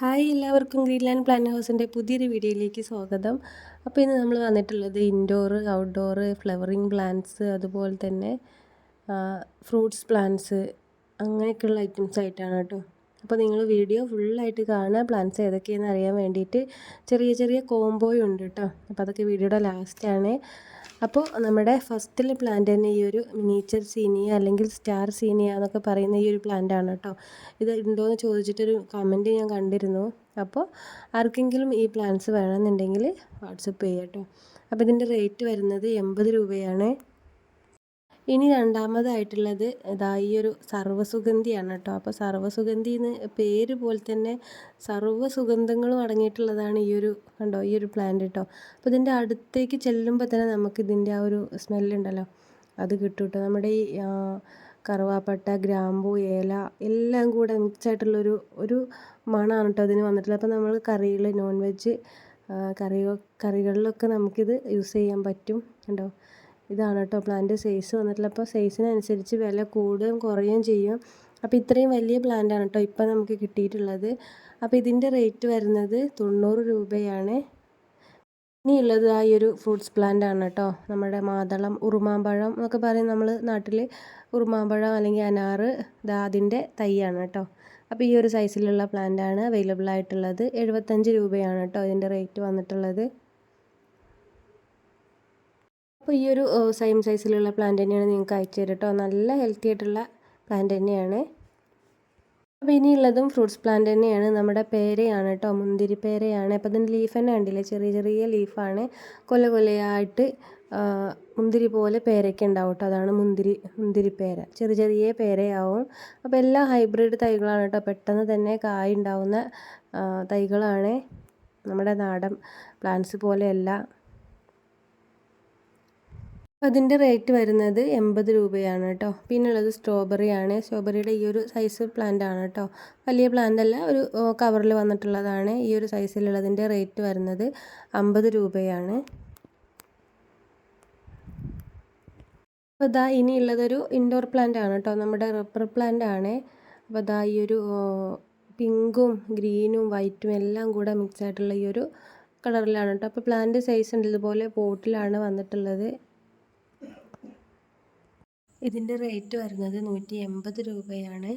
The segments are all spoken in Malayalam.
ഹായ് എല്ലാവർക്കും ഗ്രീൻ ലാൻഡ് പ്ലാൻ ഹൗസിന്റെ പുതിയൊരു വീഡിയോയിലേക്ക് സ്വാഗതം. അപ്പോൾ ഇന്ന് നമ്മൾ വന്നിട്ടുള്ളത് ഇൻഡോർ ഔട്ട്ഡോർ ഫ്ലവറിങ് പ്ലാന്റ്സ് അതുപോലെ തന്നെ ഫ്രൂട്ട്സ് പ്ലാന്റ്സ് അങ്ങനെയൊക്കെയുള്ള ഐറ്റംസ് ആയിട്ടാണ് കേട്ടോ. അപ്പോൾ നിങ്ങൾ വീഡിയോ ഫുള്ളായിട്ട് കാണുക. പ്ലാന്റ്സ് ഏതൊക്കെയാണെന്ന് അറിയാൻ വേണ്ടിയിട്ട് ചെറിയ ചെറിയ കോംബോയും ഉണ്ട് കേട്ടോ. അപ്പോൾ അതൊക്കെ വീഡിയോയുടെ ലാസ്റ്റാണ് അപ്പോൾ നമ്മുടെ ഫസ്റ്റിലെ പ്ലാന്റ് തന്നെ ഈ ഒരു മിനിയേച്ചർ സീനിയ അല്ലെങ്കിൽ സ്റ്റാർ സീനിയ എന്നൊക്കെ പറയുന്ന ഈ ഒരു പ്ലാന്റ് ആണ് കേട്ടോ. ഇത് ഉണ്ടോ ഉണ്ടോയെന്ന് ചോദിച്ചിട്ടൊരു കമന്റ് ഞാൻ കണ്ടിരുന്നു. അപ്പോൾ ആർക്കെങ്കിലും ഈ പ്ലാന്റ്സ് വേണമെന്നുണ്ടെങ്കിൽ വാട്സപ്പ് ചെയ്യാം കേട്ടോ. അപ്പോൾ ഇതിന്റെ റേറ്റ് വരുന്നത് എൺപത് രൂപയാണ്. ഇനി രണ്ടാമതായിട്ടുള്ളത് ഇതാ ഈ ഒരു സർവസുഗന്ധിയാണ് കേട്ടോ. അപ്പോൾ സർവസുഗന്ധി എന്ന് പേര് പോലെ തന്നെ സർവസുഗന്ധങ്ങളും അടങ്ങിയിട്ടുള്ളതാണ് ഈ ഒരു കണ്ടോ ഈ ഒരു പ്ലാന്റ് കേട്ടോ. അപ്പോൾ ഇതിന്റെ അടുത്തേക്ക് ചെല്ലുമ്പോൾ തന്നെ നമുക്ക് ഇതിന്റെ ആ ഒരു സ്മെല്ലുണ്ടല്ലോ അത് കിട്ടും കേട്ടോ. നമ്മുടെ ഈ കറുവാപ്പട്ട ഗ്രാമ്പു ഏല എല്ലാം കൂടെ മിക്സായിട്ടുള്ളൊരു ഒരു മണമാണ് കേട്ടോ അതിന് വന്നിട്ടുള്ളത്. അപ്പോൾ നമ്മൾ കറികൾ നോൺ വെജ് കറി കറികളിലൊക്കെ നമുക്കിത് യൂസ് ചെയ്യാൻ പറ്റും. കണ്ടോ? ഇതാണ് കേട്ടോ പ്ലാന്റ് സൈസ് വന്നിട്ടുള്ളത്. അപ്പോൾ സൈസിനനുസരിച്ച് വില കൂടുകയും കുറയുകയും ചെയ്യും. അപ്പോൾ ഇത്രയും വലിയ പ്ലാന്റ് ആണ് കേട്ടോ ഇപ്പം നമുക്ക് കിട്ടിയിട്ടുള്ളത്. അപ്പോൾ ഇതിന്റെ റേറ്റ് വരുന്നത് തൊണ്ണൂറ് രൂപയാണ്. ഇനിയുള്ളത് ആ ഈ ഒരു ഫ്രൂട്ട്സ് പ്ലാന്റ് ആണ് കേട്ടോ. നമ്മുടെ മാതളം ഉറുമാമ്പഴം എന്നൊക്കെ പറയും നമ്മൾ നാട്ടിൽ ഉറുമാമ്പഴം അല്ലെങ്കിൽ അനാറ് ഇതാ അതിന്റെ തൈയാണ് കേട്ടോ. അപ്പോൾ ഈ ഒരു സൈസിലുള്ള പ്ലാന്റ് ആണ് അവൈലബിൾ ആയിട്ടുള്ളത്. എഴുപത്തഞ്ച് രൂപയാണ് കേട്ടോ ഇതിന്റെ റേറ്റ് വന്നിട്ടുള്ളത്. അപ്പോൾ ഈ ഒരു സെയിം സൈസിലുള്ള പ്ലാന്റ് തന്നെയാണ് നിങ്ങൾക്ക് അയച്ചു തരും കേട്ടോ നല്ല ഹെൽത്തി ആയിട്ടുള്ള പ്ലാന്റ് തന്നെയാണ്. അപ്പോൾ ഇനിയുള്ളതും ഫ്രൂട്ട്സ് പ്ലാന്റ് തന്നെയാണ്. നമ്മുടെ പേരയാണ് കേട്ടോ മുന്തിരി പേരയാണ്. അപ്പോൾ അതിന്റെ ലീഫ് തന്നെ കണ്ടില്ലേ? ചെറിയ ചെറിയ ലീഫാണ് കൊല കൊലയായിട്ട് മുന്തിരി പോലെ പേരയ്ക്ക ഉണ്ടാവും കേട്ടോ അതാണ് മുന്തിരി മുന്തിരി പേര. ചെറിയ ചെറിയ പേരയാവും. അപ്പോൾ എല്ലാ ഹൈബ്രിഡ് തൈകളാണ് കേട്ടോ പെട്ടെന്ന് തന്നെ കായ ഉണ്ടാവുന്ന തൈകളാണ് നമ്മുടെ നാടൻ പ്ലാന്റ്സ് പോലെയല്ല. അതിന്റെ റേറ്റ് വരുന്നത് എൺപത് രൂപയാണ് കേട്ടോ. പിന്നുള്ളത് സ്ട്രോബെറി ആണ് സ്ട്രോബെറിയുടെ ഈ ഒരു സൈസ് പ്ലാന്റ് ആണ് കേട്ടോ. വലിയ പ്ലാന്റ് അല്ല ഒരു കവറിൽ വന്നിട്ടുള്ളതാണ് ഈ ഒരു സൈസിലുള്ളതിന്റെ റേറ്റ് വരുന്നത് അമ്പത് രൂപയാണ്. അപ്പോൾ ഇതാ ഇനിയുള്ളതൊരു ഇൻഡോർ പ്ലാന്റ് ആണ് കേട്ടോ. നമ്മുടെ റബ്ബർ പ്ലാന്റ് ആണ് അപ്പോൾ ഇതാ ഈ ഒരു പിങ്കും ഗ്രീനും വൈറ്റും എല്ലാം കൂടെ മിക്സ് ആയിട്ടുള്ള ഈ ഒരു കളറിലാണ് കേട്ടോ. അപ്പോൾ പ്ലാന്റ് സൈസ് ഉണ്ട്. ഇതുപോലെ പോട്ടിലാണ് വന്നിട്ടുള്ളത്. ഇതിന്റെ റേറ്റ് വരുന്നത് നൂറ്റി എൺപത് രൂപയാണ്.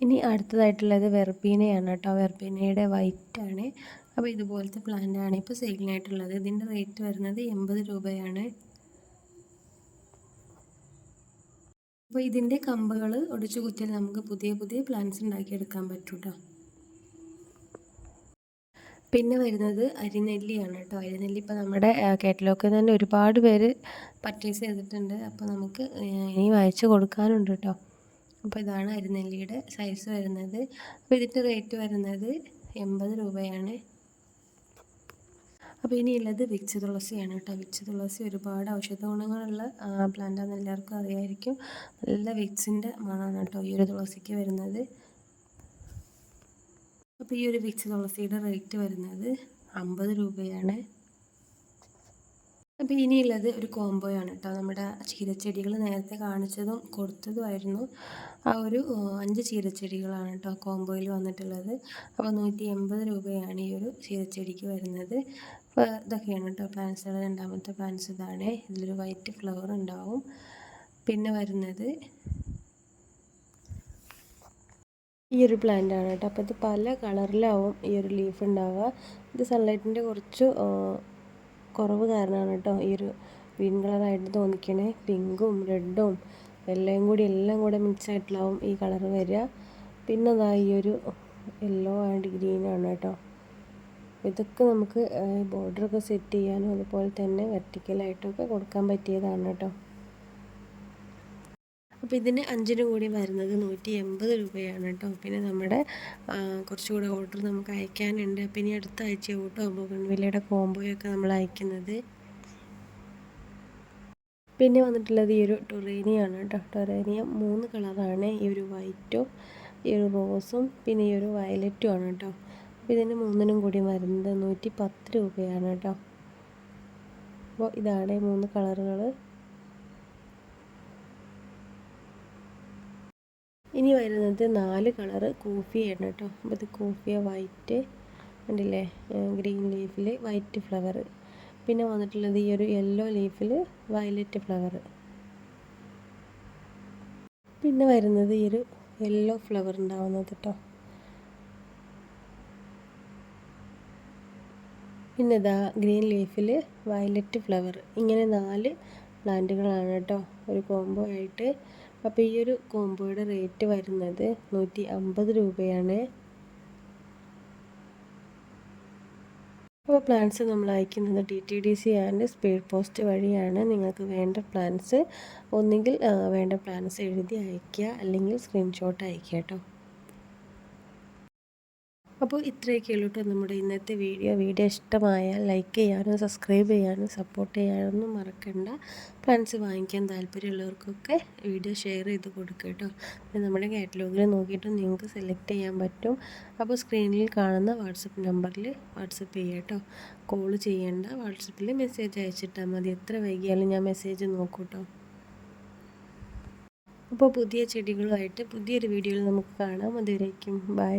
ഇനി അടുത്തതായിട്ടുള്ളത് വെർബീനയാണ് കേട്ടോ. വെർബീനയുടെ ആണ്. അപ്പോൾ ഇതുപോലത്തെ പ്ലാന്റാണ് ഇപ്പോൾ സെയിലിനായിട്ടുള്ളത് ഇതിന്റെ റേറ്റ് വരുന്നത് എൺപത് രൂപയാണ്. അപ്പോൾ ഇതിന്റെ കമ്പുകൾ ഒടിച്ചു കുത്തിയാൽ നമുക്ക് പുതിയ പുതിയ പ്ലാന്റ്സ് ഉണ്ടാക്കിയെടുക്കാൻ പറ്റൂട്ടോ. പിന്നെ വരുന്നത് അരിനെല്ലിയാണ് കേട്ടോ. അരിനെല്ലി ഇപ്പോൾ നമ്മുടെ കാറ്റലോഗിൽ തന്നെ ഒരുപാട് പേര് പർച്ചേസ് ചെയ്തിട്ടുണ്ട്. അപ്പോൾ നമുക്ക് ഇനി വായിച്ച് കൊടുക്കാനുണ്ട് കേട്ടോ. അപ്പോൾ ഇതാണ് അരിനെല്ലിയുടെ സൈസ് വരുന്നത്. അപ്പോൾ ഇതിന്റെ റേറ്റ് വരുന്നത് എൺപത് രൂപയാണ്. അപ്പോൾ ഇനിയുള്ളത് വിച്ച് തുളസിയാണ് കേട്ടോ. വിച്ച് തുളസി ഒരുപാട് ഔഷധ ഗുണങ്ങളുള്ള പ്ലാന്റാണെന്ന് എല്ലാവർക്കും അറിയായിരിക്കും. നല്ല വിക്സിന്റെ മണമാണ് കേട്ടോ ഈ ഒരു തുളസിക്ക് വരുന്നത്. അപ്പോൾ ഈ ഒരു വിക്സ് തുളസിയുടെ റേറ്റ് വരുന്നത് അമ്പത് രൂപയാണ്. അപ്പോൾ ഇനിയുള്ളത് ഒരു കോംബോയാണ് കേട്ടോ. നമ്മുടെ ചീരച്ചെടികൾ നേരത്തെ കാണിച്ചതും കൊടുത്തതുമായിരുന്നു ആ ഒരു അഞ്ച് ചീരച്ചെടികളാണ് കേട്ടോ കോംബോയിൽ വന്നിട്ടുള്ളത്. അപ്പോൾ നൂറ്റി എൺപത് രൂപയാണ് ഈ ഒരു ചീരച്ചെടിക്ക് വരുന്നത്. അപ്പോൾ ഇതൊക്കെയാണ് കേട്ടോ പ്ലാൻസുകൾ രണ്ടാമത്തെ പ്ലാൻസ് ഇതാണ്. ഇതിലൊരു വൈറ്റ് ഫ്ലവർ ഉണ്ടാവും. പിന്നെ വരുന്നത് ഈ ഒരു പ്ലാന്റ് ആണ് കേട്ടോ. അപ്പോൾ ഇത് പല കളറിലാവും ഈ ഒരു ലീഫ് ഉണ്ടാവുക ഇത് സൺലൈറ്റിന്റെ കുറച്ച് കുറവ് കാരണമാണ് കേട്ടോ ഈ ഒരു ഗ്രീൻ കളറായിട്ട് തോന്നിക്കണേ. പിങ്കും റെഡും എല്ലാം കൂടി എല്ലാം കൂടെ മിക്സ് ആയിട്ടുള്ളാവും ഈ കളർ വരിക. പിന്നെ അതാ ഈ ഒരു യെല്ലോ ആൻഡ് ഗ്രീൻ ആണ് കേട്ടോ. ഇതൊക്കെ നമുക്ക് ബോർഡറൊക്കെ സെറ്റ് ചെയ്യാനും അതുപോലെ തന്നെ വെർട്ടിക്കലായിട്ടൊക്കെ കൊടുക്കാൻ പറ്റിയതാണ് കേട്ടോ. അപ്പോൾ ഇതിന് അഞ്ചിന് കൂടി വരുന്നത് നൂറ്റി എൺപത് രൂപയാണ് കേട്ടോ. പിന്നെ നമ്മുടെ കുറച്ചുകൂടെ ഓർഡർ നമുക്ക് അയക്കാനുണ്ട്. പിന്നെ അടുത്ത ആഴ്ച ഓട്ടോ ബോഗൺവില്ലയുടെ കോംബോയൊക്കെ നമ്മൾ അയക്കുന്നത്. പിന്നെ വന്നിട്ടുള്ളത് ഈ ഒരു ടൊറേനിയാണ് കേട്ടോ. ടൊറേനിയ മൂന്ന് കളറാണ്. ഈ ഒരു വൈറ്റും ഈ ഒരു റോസും പിന്നെ ഈ ഒരു വയലറ്റും ആണ് കേട്ടോ. അപ്പോൾ ഇതിന് മൂന്നിനും കൂടി വരുന്നത് നൂറ്റി പത്ത് രൂപയാണ് കേട്ടോ. അപ്പോൾ ഇതാണ് മൂന്ന് കളറുകൾ ഇനി വരുന്നത് നാല് കളറ് കോഫിയാണ് കേട്ടോ. അപ്പോൾ ഇത് കോഫിയ വൈറ്റ് ഉണ്ടല്ലേ ഗ്രീൻ ലീഫിൽ വൈറ്റ് ഫ്ലവർ. പിന്നെ വന്നിട്ടുള്ളത് ഈ ഒരു യെല്ലോ ലീഫിൽ വയലറ്റ് ഫ്ലവർ. പിന്നെ വരുന്നത് ഈ ഒരു യെല്ലോ ഫ്ലവർ ഉണ്ടാവുന്നത് കേട്ടോ. പിന്നെ ഇതാ ഗ്രീൻ ലീഫിൽ വയലറ്റ് ഫ്ലവർ. ഇങ്ങനെ നാല് പ്ലാന്റുകളാണ് കേട്ടോ. ഒരു കോംബോ ആയിട്ട് അപ്പോൾ ഈ ഒരു കോംബോയുടെ റേറ്റ് വരുന്നത് നൂറ്റി അമ്പത് രൂപയാണ്. അപ്പോൾ പ്ലാൻസ് നമ്മൾ അയക്കുന്നത് T T D C and speed post വഴിയാണ്. നിങ്ങൾക്ക് വേണ്ട പ്ലാൻസ് ഒന്നുകിൽ വേണ്ട പ്ലാൻസ് എഴുതി അയക്കുക അല്ലെങ്കിൽ സ്ക്രീൻഷോട്ട് അയക്കുക കേട്ടോ. അപ്പോൾ ഇത്രയൊക്കെ ഉള്ളൂ കേട്ടോ നമ്മുടെ ഇന്നത്തെ വീഡിയോ. വീഡിയോ ഇഷ്ടമായാൽ ലൈക്ക് ചെയ്യാനും സബ്സ്ക്രൈബ് ചെയ്യാനും സപ്പോർട്ട് ചെയ്യാനൊന്നും മറക്കണ്ട. പ്ലാൻസ് വാങ്ങിക്കാൻ താല്പര്യമുള്ളവർക്കൊക്കെ വീഡിയോ ഷെയർ ചെയ്ത് കൊടുക്കുക കേട്ടോ. പിന്നെ നമ്മുടെ കാറ്റലോഗിൽ നോക്കിയിട്ട് നിങ്ങൾക്ക് സെലക്ട് ചെയ്യാൻ പറ്റും. അപ്പോൾ സ്ക്രീനിൽ കാണുന്ന വാട്സപ്പ് നമ്പറിൽ വാട്സപ്പ് ചെയ്യുക കേട്ടോ. കോൾ ചെയ്യേണ്ട. വാട്സപ്പിൽ മെസ്സേജ് അയച്ചിട്ടാൽ മതി. എത്ര വൈകിയാലും ഞാൻ മെസ്സേജ് നോക്കൂട്ടോ അപ്പോൾ പുതിയ ചെടികളുമായിട്ട് പുതിയൊരു വീഡിയോയിൽ നമുക്ക് കാണാം. അതുവരേക്കും. ബൈ